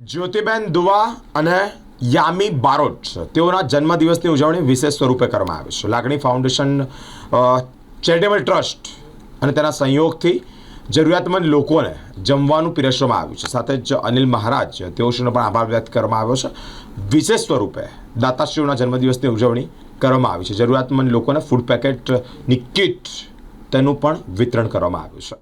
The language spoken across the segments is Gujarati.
જ્યોતિબેન દુવા અને યામી બારોટ તેઓના જન્મદિવસની ઉજવણી વિશેષ સ્વરૂપે કરવામાં આવે છે. લાગણી ફાઉન્ડેશન ચેરિટેબલ ટ્રસ્ટ અને તેના સંયોગથી જરૂરિયાતમંદ લોકોને જમવાનું પીરસવામાં આવ્યું છે. સાથે જ અનિલ મહારાજ તેઓશ્રીનો પણ આભાર વ્યક્ત કરવામાં આવ્યો છે. વિશેષ સ્વરૂપે દાતાશ્રીઓના જન્મદિવસની ઉજવણી કરવામાં આવી છે. જરૂરિયાતમંદ લોકોને ફૂડ પેકેટની કિટ તેનું પણ વિતરણ કરવામાં આવ્યું છે.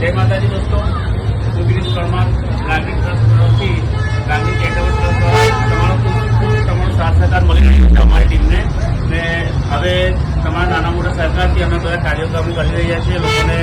જય માતાજી દોસ્તો હું ગિરીશ પરમાર હવે તમારા નાના મોટા સહકારથી અમે બધા કાર્યક્રમો કરી રહ્યા છીએ. લોકોને